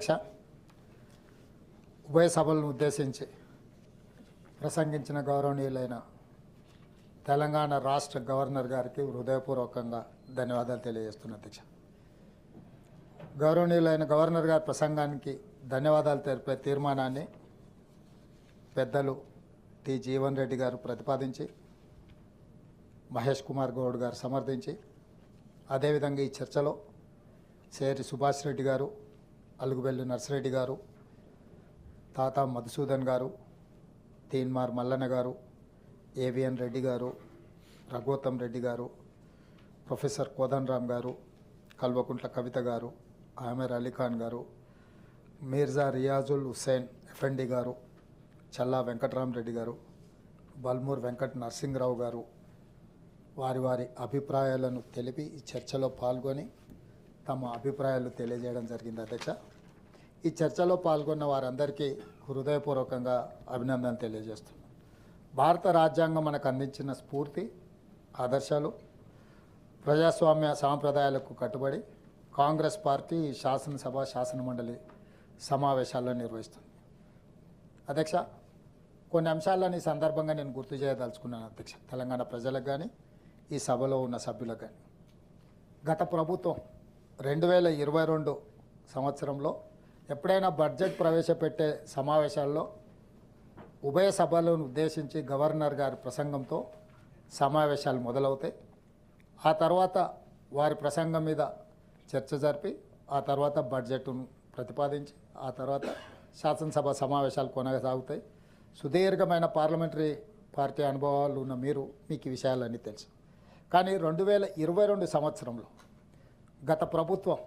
అధ్యక్ష ఉభయ సభలను ఉద్దేశించి ప్రసంగించిన గౌరవనీయులైన తెలంగాణ రాష్ట్ర గవర్నర్ గారికి హృదయపూర్వకంగా ధన్యవాదాలు తెలియజేస్తున్న అధ్యక్ష. గౌరవనీయులైన గవర్నర్ గారి ప్రసంగానికి ధన్యవాదాలు తెలిపే తీర్మానాన్ని పెద్దలు టి జీవన్ రెడ్డి గారు ప్రతిపాదించి మహేష్ కుమార్ గౌడ్ గారు సమర్థించి అదేవిధంగా ఈ చర్చలో చేరి సుభాష్ రెడ్డి గారు అలుగుబెల్లి నర్సిరెడ్డి గారు తాత మధుసూదన్ గారు తీన్మార్ మల్లన్న గారు ఏవిఎన్ రెడ్డి గారు రఘోత్తం రెడ్డి గారు ప్రొఫెసర్ కోదన్రామ్ గారు కల్వకుంట్ల కవిత గారు ఆమెర్ అలీఖాన్ గారు మీర్జా రియాజుల్ హుస్సేన్ ఎఫ్ఎండి గారు చల్లా వెంకటరామరెడ్డి గారు బల్మూర్ వెంకట నరసింహరావు గారు వారి వారి అభిప్రాయాలను తెలిపి ఈ చర్చలో పాల్గొని తమ అభిప్రాయాలు తెలియజేయడం జరిగింది అధ్యక్ష. ఈ చర్చలో పాల్గొన్న వారందరికీ హృదయపూర్వకంగా అభినందన తెలియజేస్తున్నాను భారత రాజ్యాంగం మనకు అందించిన స్ఫూర్తి ఆదర్శాలు ప్రజాస్వామ్య సాంప్రదాయాలకు కట్టుబడి కాంగ్రెస్ పార్టీ శాసనసభ శాసనమండలి సమావేశాల్లో నిర్వహిస్తుంది. అధ్యక్ష కొన్ని అంశాలను ఈ సందర్భంగా నేను గుర్తు చేయదలుచుకున్నాను అధ్యక్ష. తెలంగాణ ప్రజలకు కానీ ఈ సభలో ఉన్న సభ్యులకు కానీ గత ప్రభుత్వం రెండు వేల ఇరవై రెండు సంవత్సరంలో ఎప్పుడైనా బడ్జెట్ ప్రవేశపెట్టే సమావేశాల్లో ఉభయ సభలను ఉద్దేశించి గవర్నర్ గారి ప్రసంగంతో సమావేశాలు మొదలవుతాయి. ఆ తర్వాత వారి ప్రసంగం మీద చర్చ జరిపి ఆ తర్వాత బడ్జెట్ను ప్రతిపాదించి ఆ తర్వాత శాసనసభ సమావేశాలు కొనసాగుతాయి. సుదీర్ఘమైన పార్లమెంటరీ పార్టీ అనుభవాలు ఉన్న మీరు మీకు ఈ విషయాలన్నీ తెలుసు. కానీ రెండు వేల ఇరవై రెండు సంవత్సరంలో గత ప్రభుత్వం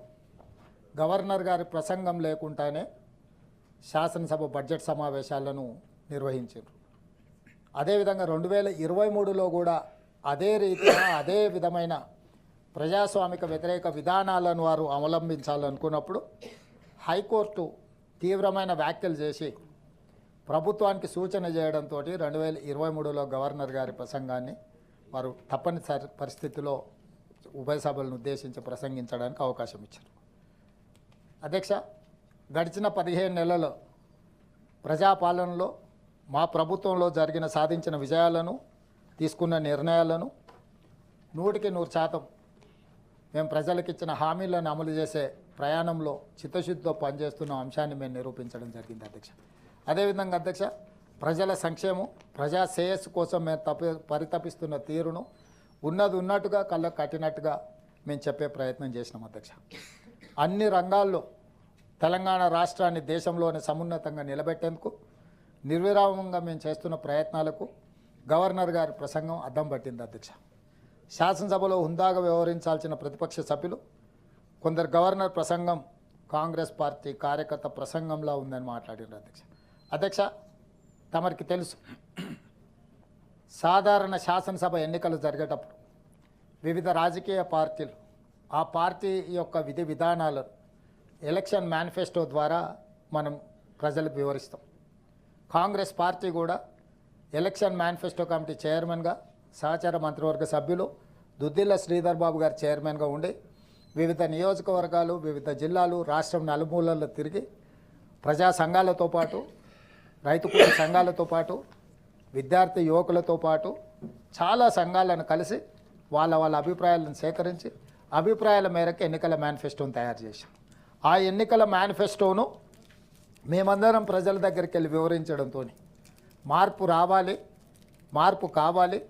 గవర్నర్ గారి ప్రసంగం లేకుండానే శాసనసభ బడ్జెట్ సమావేశాలను నిర్వహించారు. అదేవిధంగా రెండు వేల ఇరవై మూడులో కూడా అదే రీతిగా అదే విధమైన ప్రజాస్వామిక వ్యతిరేక విధానాలను వారు అవలంబించాలనుకున్నప్పుడు హైకోర్టు తీవ్రమైన వ్యాఖ్యలు చేసి ప్రభుత్వానికి సూచన చేయడంతో రెండు వేల ఇరవై మూడులో గవర్నర్ గారి ప్రసంగాన్ని వారు తప్పనిసరి పరిస్థితిలో ఉభయ సభలను ఉద్దేశించి ప్రసంగించడానికి అవకాశం ఇచ్చారు. అధ్యక్ష గడిచిన పదిహేను నెలల్లో ప్రజాపాలనలో మా ప్రభుత్వంలో జరిగిన సాధించిన విజయాలను తీసుకున్న నిర్ణయాలను నూటికి నూరు శాతం మేము ప్రజలకు ఇచ్చిన హామీలను అమలు చేసే ప్రయాణంలో చిత్తశుద్ధితో పనిచేస్తున్న అంశాన్ని మేము నిరూపించడం జరిగింది అధ్యక్ష. అదేవిధంగా అధ్యక్ష ప్రజల సంక్షేమం ప్రజా శ్రేయస్సు కోసం మేము తప్ప పరితపిస్తున్న తీరును ఉన్నది ఉన్నట్టుగా కళ్ళకు కట్టినట్టుగా మేము చెప్పే ప్రయత్నం చేసినాం అధ్యక్ష. అన్ని రంగాల్లో తెలంగాణ రాష్ట్రాన్ని దేశంలోనే సమున్నతంగా నిలబెట్టేందుకు నిర్విరామంగా మేము చేస్తున్న ప్రయత్నాలకు గవర్నర్ గారి ప్రసంగం అద్దం పట్టింది అధ్యక్ష. శాసనసభలో హుందాగా వ్యవహరించాల్సిన ప్రతిపక్ష సభ్యులు కొందరు గవర్నర్ ప్రసంగం కాంగ్రెస్ పార్టీ కార్యకర్త ప్రసంగంలా ఉందని మాట్లాడినారు అధ్యక్ష. అధ్యక్ష తమరికి తెలుసు సాధారణ శాసనసభ ఎన్నికలు జరిగేటప్పుడు వివిధ రాజకీయ పార్టీలు ఆ పార్టీ యొక్క విధి విధానాలను ఎలక్షన్ మేనిఫెస్టో ద్వారా మనం ప్రజలకు వివరిస్తాం. కాంగ్రెస్ పార్టీ కూడా ఎలక్షన్ మేనిఫెస్టో కమిటీ చైర్మన్గా సహచార మంత్రివర్గ సభ్యులు దుద్దిల్ల శ్రీధర్ బాబు గారు చైర్మన్గా ఉండి వివిధ నియోజకవర్గాలు వివిధ జిల్లాలు రాష్ట్రం నలుమూలల్లో తిరిగి ప్రజా సంఘాలతో పాటు రైతు కూలి సంఘాలతో పాటు విద్యార్థి యువకులతో పాటు చాలా సంఘాలను కలిసి వాళ్ళ వాళ్ళ అభిప్రాయాలను సేకరించి అభిప్రాయాల మేరకు ఎన్నికల మేనిఫెస్టోను తయారు చేశాం. ఆ ఎన్నికల మేనిఫెస్టోను మేమందరం ప్రజల దగ్గరికి వెళ్ళి వివరించడంతో మార్పు రావాలి మార్పు కావాలి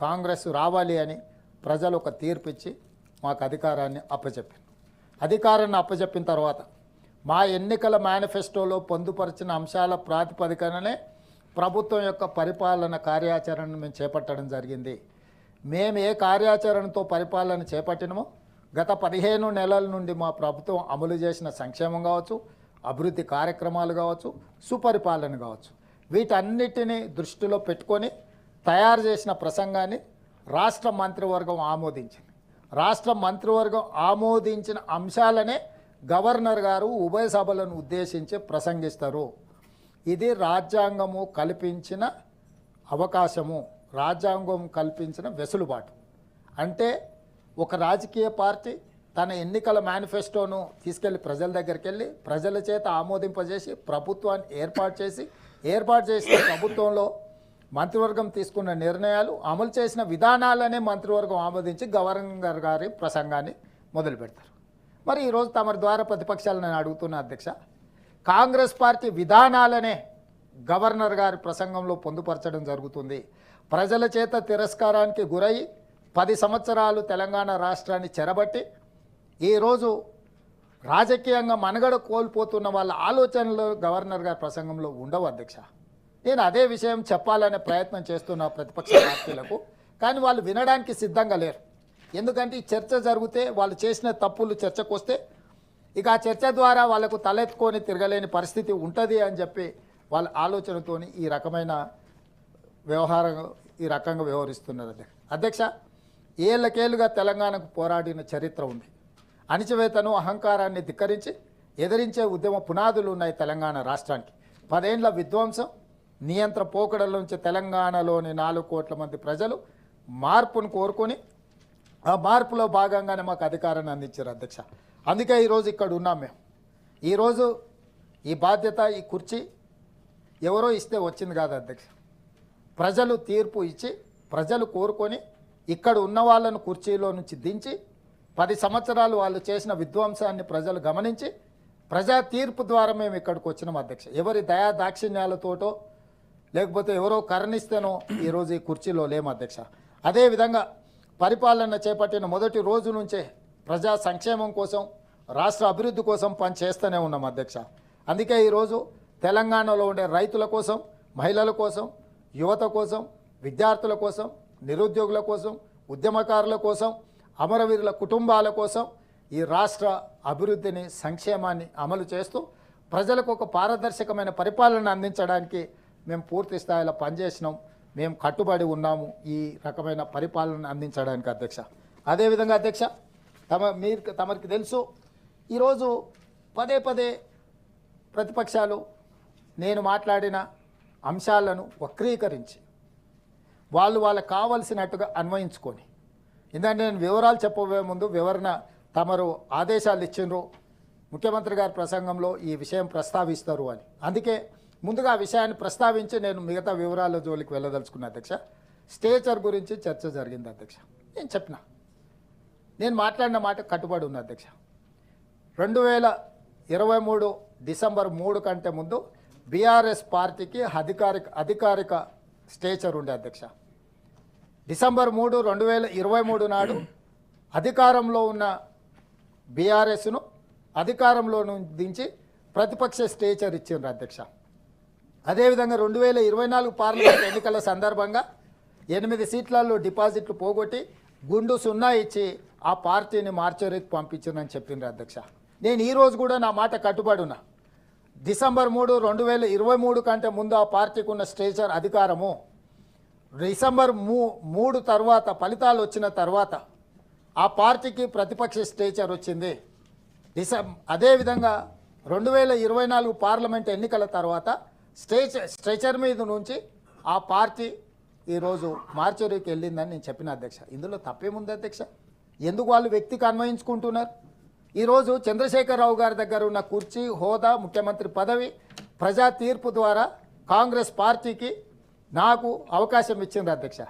కాంగ్రెస్ రావాలి అని ప్రజలు ఒక తీర్పు ఇచ్చి మాకు అధికారాన్ని అప్పచెప్పారు. అధికారాన్ని అప్పచెప్పిన తర్వాత మా ఎన్నికల మేనిఫెస్టోలో పొందుపరిచిన అంశాల ప్రాతిపదికననే ప్రభుత్వం యొక్క పరిపాలన కార్యాచరణను మేము చేపట్టడం జరిగింది. మేము ఏ కార్యాచరణతో పరిపాలన చేపట్టినమో గత పదిహేను నెలల నుండి మా ప్రభుత్వం అమలు చేసిన సంక్షేమం కావచ్చు అభివృద్ధి కార్యక్రమాలు కావచ్చు సుపరిపాలన కావచ్చు. వీటన్నిటిని దృష్టిలో పెట్టుకొని తయారు చేసిన ప్రసంగాన్ని రాష్ట్ర మంత్రివర్గం ఆమోదించింది. రాష్ట్ర మంత్రివర్గం ఆమోదించిన అంశాలనే గవర్నర్ గారు ఉభయ సభలను ఉద్దేశించి ప్రసంగిస్తారు. ఇది రాజ్యాంగము కల్పించిన అవకాశము. రాజ్యాంగం కల్పించిన వెసులుబాటు. అంటే ఒక రాజకీయ పార్టీ తన ఎన్నికల మేనిఫెస్టోను తీసుకెళ్ళి ప్రజల దగ్గరికి వెళ్ళి ప్రజల చేత ఆమోదింపజేసి ప్రభుత్వాన్ని ఏర్పాటు చేసి ఏర్పాటు చేసిన ప్రభుత్వంలో మంత్రివర్గం తీసుకున్న నిర్ణయాలు అమలు చేసిన విధానాలనే మంత్రివర్గం ఆమోదించి గవర్నర్ గారి ప్రసంగాన్ని మొదలు పెడతారు మరి ఈరోజు తమ ద్వారా ప్రతిపక్షాలు నేను అడుగుతున్నా అధ్యక్ష కాంగ్రెస్ పార్టీ విధానాలనే గవర్నర్ గారి ప్రసంగంలో పొందుపరచడం జరుగుతుంది. ప్రజల చేత తిరస్కారానికి గురై పది సంవత్సరాలు తెలంగాణ రాష్ట్రాన్ని చెరబట్టి ఈరోజు రాజకీయంగా మనుగడ కోల్పోతున్న వాళ్ళ ఆలోచనలు గవర్నర్ గారి ప్రసంగంలో ఉండవు అధ్యక్ష. నేను అదే విషయం చెప్పాలనే ప్రయత్నం చేస్తున్న ప్రతిపక్ష పార్టీలకు కానీ వాళ్ళు వినడానికి సిద్ధంగా లేరు. ఎందుకంటే ఈ చర్చ జరిగితే వాళ్ళు చేసిన తప్పులు చర్చకు వస్తే ఇక ఆ చర్చ ద్వారా వాళ్ళకు తలెత్తుకొని తిరగలేని పరిస్థితి ఉంటుంది అని చెప్పి వాళ్ళ ఆలోచనతోని ఈ రకమైన వ్యవహారం ఈ రకంగా వ్యవహరిస్తున్నారు అధ్యక్ష. అధ్యక్ష ఏళ్ళకేళ్ళుగా తెలంగాణకు పోరాడిన చరిత్ర ఉంది. అణిచివేతను అహంకారాన్ని ధిక్కరించి ఎదిరించే ఉద్యమ పునాదులు ఉన్నాయి తెలంగాణ రాష్ట్రానికి. పదేండ్ల విధ్వంసం నియంత్ర పోకడల నుంచి తెలంగాణలోని నాలుగు కోట్ల మంది ప్రజలు మార్పును కోరుకొని ఆ మార్పులో భాగంగానే మాకు అధికారాన్ని అందించారు అధ్యక్ష. అందుకే ఈరోజు ఇక్కడ ఉన్నాం మేము. ఈరోజు ఈ బాధ్యత ఈ కుర్చీ ఎవరో ఇస్తే వచ్చింది కాదు అధ్యక్ష. ప్రజలు తీర్పు ఇచ్చి ప్రజలు కోరుకొని ఇక్కడ ఉన్న వాళ్ళను కుర్చీలో నుంచి దించి పది సంవత్సరాలు వాళ్ళు చేసిన విధ్వంసాన్ని ప్రజలు గమనించి ప్రజా తీర్పు ద్వారా మేము ఇక్కడికి వచ్చినాం అధ్యక్ష. ఎవరి దయా దాక్షిణ్యాలతోటో లేకపోతే ఎవరో కరణిస్తేనో ఈరోజు ఈ కుర్చీలో లేము అధ్యక్ష. అదేవిధంగా పరిపాలన చేపట్టిన మొదటి రోజు నుంచే ప్రజా సంక్షేమం కోసం రాష్ట్ర అభివృద్ధి కోసం పని చేస్తూనే ఉన్నాం అధ్యక్ష. అందుకే ఈరోజు తెలంగాణలో ఉండే రైతుల కోసం మహిళల కోసం యువత కోసం విద్యార్థుల కోసం నిరుద్యోగుల కోసం ఉద్యమకారుల కోసం అమరవీరుల కుటుంబాల కోసం ఈ రాష్ట్ర అభివృద్ధిని సంక్షేమాన్ని అమలు చేస్తూ ప్రజలకు ఒక పారదర్శకమైన పరిపాలన అందించడానికి మేము పూర్తి స్థాయిలో పనిచేసినాం. మేము కట్టుబడి ఉన్నాము ఈ రకమైన పరిపాలన అందించడానికి అధ్యక్ష. అదేవిధంగా అధ్యక్ష తమ మీరు తమరికి తెలుసు. ఈరోజు పదే పదే ప్రతిపక్షాలు నేను మాట్లాడిన అంశాలను వక్రీకరించి వాళ్ళు వాళ్ళకు కావలసినట్టుగా అన్వయించుకొని ఎందుకంటే నేను వివరాలు చెప్పబోయే ముందు వివరణ తమరు ఆదేశాలు ఇచ్చిండ్రు. ముఖ్యమంత్రి గారి ప్రసంగంలో ఈ విషయం ప్రస్తావిస్తారు అని. అందుకే ముందుగా ఆ విషయాన్ని ప్రస్తావించి నేను మిగతా వివరాల జోలికి వెళ్ళదలుచుకున్నా అధ్యక్ష. స్టేచర్ గురించి చర్చ జరిగింది అధ్యక్ష. నేను చెప్పిన. నేను మాట్లాడిన మాట కట్టుబడి ఉన్న అధ్యక్ష. రెండు వేల ఇరవై మూడు డిసెంబర్ మూడు కంటే ముందు బీఆర్ఎస్ పార్టీకి అధికారిక అధికారిక స్టేచర్ ఉండే అధ్యక్ష. డిసెంబర్ మూడు రెండు వేల ఇరవై మూడు నాడు అధికారంలో ఉన్న బీఆర్ఎస్ను అధికారంలో దించి ప్రతిపక్ష స్టేచర్ ఇచ్చిండ్రు అధ్యక్ష. అదేవిధంగా రెండు వేల ఇరవై నాలుగు పార్లమెంట్ ఎన్నికల సందర్భంగా ఎనిమిది సీట్లలో డిపాజిట్లు పోగొట్టి గుండు సున్నా ఇచ్చి ఆ పార్టీని మార్చరేకి పంపించిందని చెప్పిండ్రు అధ్యక్ష. నేను ఈరోజు కూడా నా మాట కట్టుబడున్నా డిసెంబర్ మూడు రెండు వేల ఇరవై మూడు కంటే ముందు ఆ పార్టీకి ఉన్న స్టేచర్ అధికారము డిసెంబర్ మూ మూడు తర్వాత ఫలితాలు వచ్చిన తర్వాత ఆ పార్టీకి ప్రతిపక్ష స్టేచర్ వచ్చింది. డిసెం అదేవిధంగా రెండు వేల ఇరవై నాలుగు పార్లమెంట్ ఎన్నికల తర్వాత స్టేచర్ స్ట్రెచర్ మీద నుంచి ఆ పార్టీ ఈరోజు మార్చరీకి వెళ్ళిందని నేను చెప్పిన అధ్యక్ష. ఇందులో తప్పేముంది అధ్యక్ష? ఎందుకు వాళ్ళు వ్యక్తికి అన్వయించుకుంటున్నారు? ఈరోజు చంద్రశేఖరరావు గారి దగ్గర ఉన్న కుర్చీ హోదా ముఖ్యమంత్రి పదవి ప్రజా తీర్పు ద్వారా కాంగ్రెస్ పార్టీకి నాకు అవకాశం ఇచ్చింది అధ్యక్ష.